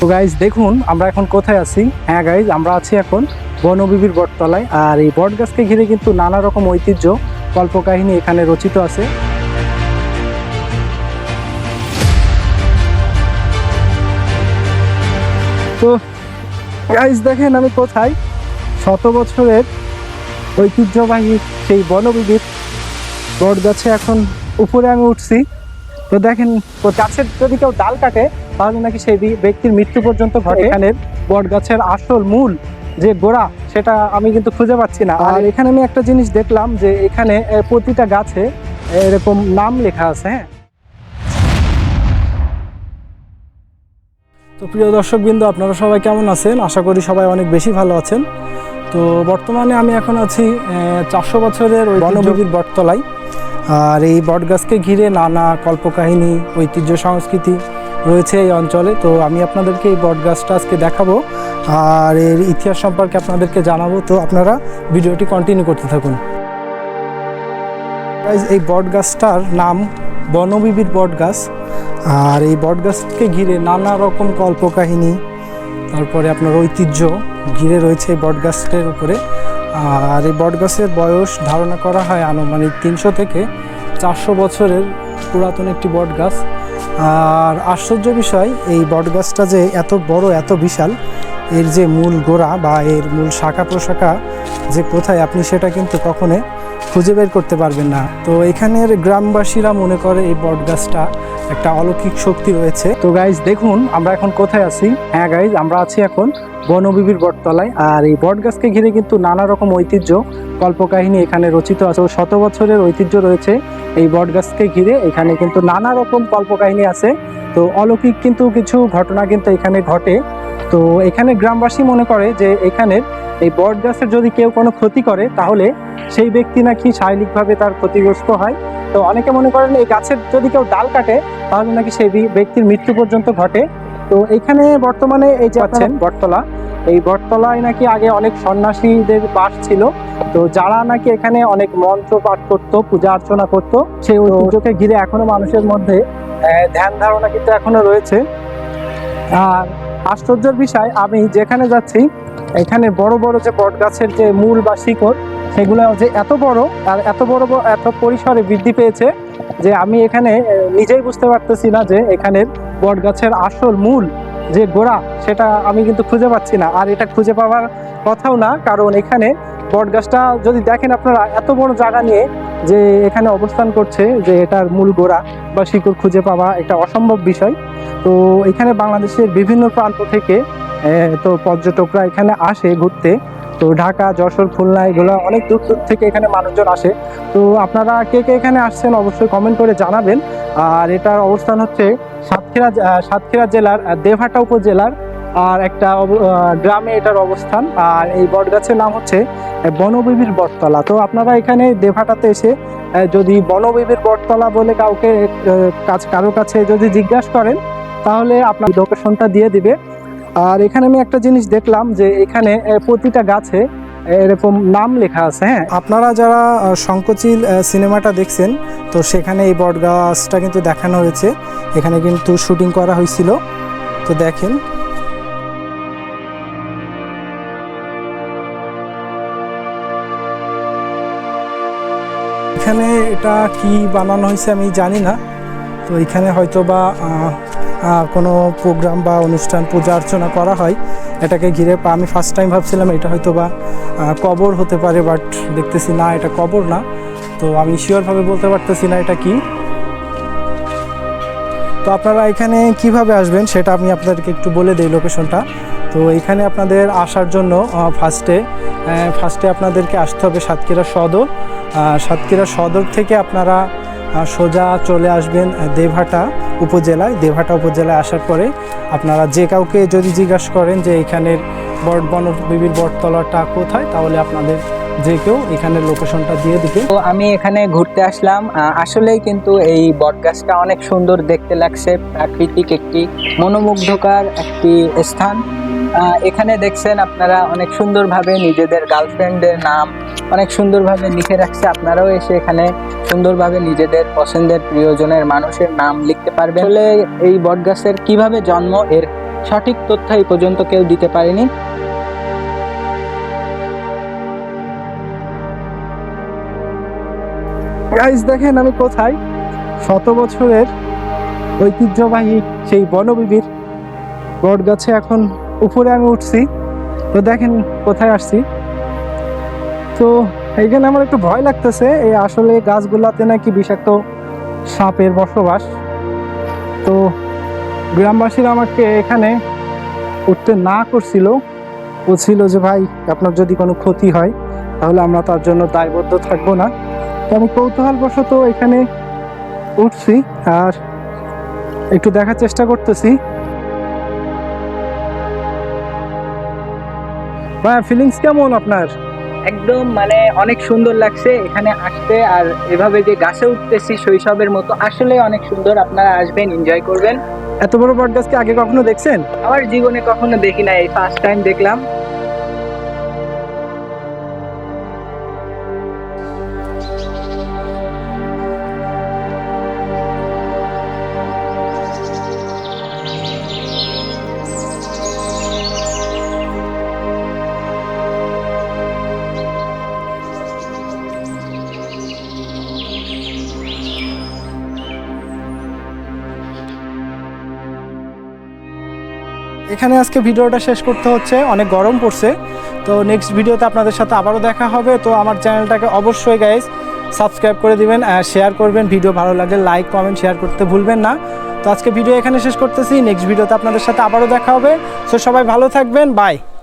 তো গাইজ দেখুন, আমরা এখন কোথায় আছি? হ্যাঁ গাইজ আমরা আছি এখন বনবিবির বটতলায়। আর এই বট গাছকে ঘিরে কিন্তু নানা রকম ঐতিহ্য, কল্পকাহিনী এখানে রচিত আছে। তো গাইজ দেখেন আমি কোথায়? শত বছরের ঐতিহ্যবাহী সেই বনবিবির বট গাছে এখন উপরে আমি উঠছি। তো দেখেন তো গাছের যদি কেউ ডাল কাটে তাহলে নাকি সেই ব্যক্তির মৃত্যু পর্যন্ত ঘটে। এখানে বট গাছের আসল মূল যে গোড়া সেটা আমি কিন্তু খুঁজে পাচ্ছি না। আর এখানে আমি একটা জিনিস দেখলাম যে এখানে প্রতিটা গাছে এরকম নাম লেখা আছে হ্যাঁ? তো প্রিয় দর্শকবৃন্দ আপনারা সবাই কেমন আছেন? আশা করি সবাই অনেক বেশি ভালো আছেন। তো বর্তমানে আমি এখন আছি চারশো বছরের ওই বনবিবির বটতলায়। আর এই বটগাছকে ঘিরে নানা কল্পকাহিনী, ঐতিহ্য, সংস্কৃতি রয়েছে এই অঞ্চলে। তো আমি আপনাদেরকে এই বটগাছটা আজকে দেখাবো। আর এর ইতিহাস সম্পর্কে আপনাদেরকে জানাব। তো আপনারা ভিডিওটি কন্টিনিউ করতে থাকুন। এই বটগাছটার নাম বনবিবির বটগাছ। আর এই বটগাছকে ঘিরে নানা রকম কল্পকাহিনী, তারপরে আপনার ঐতিহ্য ঘিরে রয়েছে এই বটগাছটার উপরে। আর এই বটগাছের বয়স ধারণা করা হয় আনুমানিক তিনশো থেকে চারশো বছরের পুরাতন একটি বটগাছ। আর আশ্চর্য বিষয়, এই বটগাছটা যে এত বড়, এত বিশাল, এর যে মূল গোড়া বা এর মূল শাখা প্রশাখা যে কোথায়, আপনি সেটা কিন্তু কখনো খুঁজে বের করতে পারবেন না। তো এখানের গ্রামবাসীরা মনে করে এই বটগাছটা একটা অলৌকিক শক্তি রয়েছে। তো গাইজ দেখুন, আমরা এখন কোথায় আছি? হ্যাঁ গাইজ আমরা আছি এখন বনবিবির বটতলায়। আর এই বটগাছকে ঘিরে কিন্তু নানা রকম ঐতিহ্য, কল্পকাহিনী এখানে রচিত আছে। শত বছরের ঐতিহ্য রয়েছে এই বটগাছকে ঘিরে। এখানে কিন্তু নানা রকম কল্পকাহিনী আছে। তো অলৌকিক কিন্তু কিছু ঘটনা কিন্তু এখানে ঘটে। তো এখানে গ্রামবাসী মনে করে যে এখানের এই বট গাছের যদি কেউ কোনো ক্ষতি করে তাহলে সেই ব্যক্তি নাকি শারীরিকভাবে তার ক্ষতিগ্রস্ত হয়। তো অনেকে মনে করেন এই গাছের যদি কেউ ডাল কাটে তাহলে নাকি সেই ব্যক্তির মৃত্যু পর্যন্ত ঘটে। তো এখানে বর্তমানে এই যে আছেন বটতলা এই বটতলায় নাকি আগে অনেক সন্ন্যাসীদের বাস ছিল। তো যারা নাকি এখানে অনেক মন্ত্র পাঠ করতো পূজা অর্চনা করতো সেই ঐতিহ্যকে ঘিরে এখনও মানুষের মধ্যে ধ্যান ধারণা কিন্তু এখনও রয়েছে। আর আশ্চর্যের বিষয়, আমি যেখানে যাচ্ছি, এখানে বড় বড় যে বট গাছের যে মূল বা শিকড়, সেগুলো যে এত বড় আর এত বড় এত পরিসরে বৃদ্ধি পেয়েছে যে আমি এখানে নিজেই বুঝতে পারতেছি না যে এখানে বট গাছের আসল মূল যে গোড়া, সেটা আমি কিন্তু খুঁজে পাচ্ছি না। আর এটা খুঁজে পাওয়ার কথাও না, কারণ এখানে বট গাছটা যদি দেখেন আপনারা, এত বড় জায়গা নিয়ে যে এখানে অবস্থান করছে যে এটার মূল গোড়া বা শিকড় খুঁজে পাওয়া একটা অসম্ভব বিষয়। তো এখানে বাংলাদেশের বিভিন্ন প্রান্ত থেকে তো পর্যটকরা এখানে আসে ঘুরতে। তো ঢাকা, যশোর, খুলনা, এগুলো অনেক দূর দূর থেকে এখানে মানুষজন আসে। তো আপনারা কে কে এখানে আসছেন অবশ্যই কমেন্ট করে জানাবেন। আর এটার অবস্থান হচ্ছে সাতক্ষীরা সাতক্ষীরা জেলার দেবহাটা উপজেলার আর একটা গ্রামে এটার অবস্থান। আর এই বটগাছের নাম হচ্ছে বনবিবির বটতলা। তো আপনারা এখানে দেভাটাতে এসে যদি বনবিবির বটতলা বলে কাউকে কাজ কারও কাছে যদি জিজ্ঞাসা করেন, তাহলে আপনার লোকেশনটা দিয়ে দিবে। আর এখানে আমি একটা জিনিস দেখলাম যে এখানে প্রতিটা গাছে এরকম নাম লেখা আছে হ্যাঁ? আপনারা যারা শঙ্কচিল সিনেমাটা দেখছেন, তো সেখানে এই বট গাছটা কিন্তু দেখানো হয়েছে। এখানে কিন্তু শুটিং করা হয়েছিল। তো দেখেন এখানে এটা কি বানানো হয়েছে আমি জানি না। তো এখানে হয়তো বা কোনো প্রোগ্রাম বা অনুষ্ঠান পূজা অর্চনা করা হয়। এটাকে ঘিরে আমি ফার্স্ট টাইম ভাবছিলাম এটা হয়তো বা কবর হতে পারে বাট দেখতেছি না এটা কবর না। তো আমি শিওরভাবে বলতে পারতেছি না এটা কি। তো আপনারা এখানে কীভাবে আসবেন সেটা আমি আপনাদেরকে একটু বলে দিই লোকেশনটা তো এখানে আপনাদের আসার জন্য ফার্স্টে ফার্স্টে আপনাদেরকে আসতে হবে সাতক্ষীরা সদর। সাতক্ষীরা সদর থেকে আপনারা সোজা চলে আসবেন দেভাটা উপজেলায়। দেভাটা উপজেলায় আসার পরে আপনারা যে কাউকে যদি জিজ্ঞাসা করেন যে এখানের বট বনবিবির বটতলাটা কোথায়, তাহলে আপনাদের যে কেউ এখানের লোকেশনটা দিয়ে দিবে। তো আমি এখানে ঘুরতে আসলাম। আসলেই কিন্তু এই বটগাছটা অনেক সুন্দর দেখতে লাগছে। প্রাকৃতিক একটি মনোমুগ্ধকর একটি স্থান। এখানে দেখছেন আপনারা অনেক সুন্দরভাবে নিজেদের গার্লফ্রেন্ডের নাম, অনেক সুন্দরভাবে লিখে রাখছে। আপনারাও এসে এখানে সুন্দরভাবে নিজেদের পছন্দের প্রিয়জনের মানুষের নাম লিখতে পারবেন। আসলে এই বটগাছের কীভাবে জন্ম, এর সঠিক তথ্য এই পর্যন্ত কেউ দিতে পারেনি। গাইজ দেখেন আমি কোথায়? শত বছরের ঐতিহ্যবাহী সেই বনবিবির বট গাছে এখন উপরে আমি উঠছি। তো দেখেন কোথায় আসছি। তো এইখানে আমার একটু ভয় লাগতেছে, এই আসলে গাছগুলাতে নাকি বিষাক্ত সাপের বসবাস। তো গ্রামবাসীরা আমাকে এখানে উঠতে না করছিল। বলছিল যে, ভাই, আপনার যদি কোনো ক্ষতি হয়, তাহলে আমরা তার জন্য দায়বদ্ধ থাকব না। তো আমি কৌতূহলবশত এখানে উঠছি আর একটু দেখার চেষ্টা করতেছি। ভাই ফিলিংস কেমন আপনার? একদম মানে অনেক সুন্দর লাগছে এখানে আসতে আর এভাবে যে গাছে উঠতেছি শৈশবের মতো আসলে অনেক সুন্দর। আপনারা আসবেন এনজয় করবেন। এত বড় বট গাছকে আগে কখনো দেখছেন? আমার জীবনে কখনো দেখি না এই ফার্স্ট টাইম দেখলাম। এখানে আজকে ভিডিওটা শেষ করতে হচ্ছে, অনেক গরম পড়ছে। তো নেক্সট ভিডিওতে আপনাদের সাথে আবারও দেখা হবে। তো আমার চ্যানেলটাকে অবশ্যই গাইজ সাবস্ক্রাইব করে দিবেন শেয়ার করবেন। ভিডিও ভালো লাগলে লাইক কমেন্ট শেয়ার করতে ভুলবেন না। তো আজকে ভিডিও এখানে শেষ করতেছি। নেক্সট ভিডিওতে আপনাদের সাথে আবারও দেখা হবে। তো সবাই ভালো থাকবেন। বাই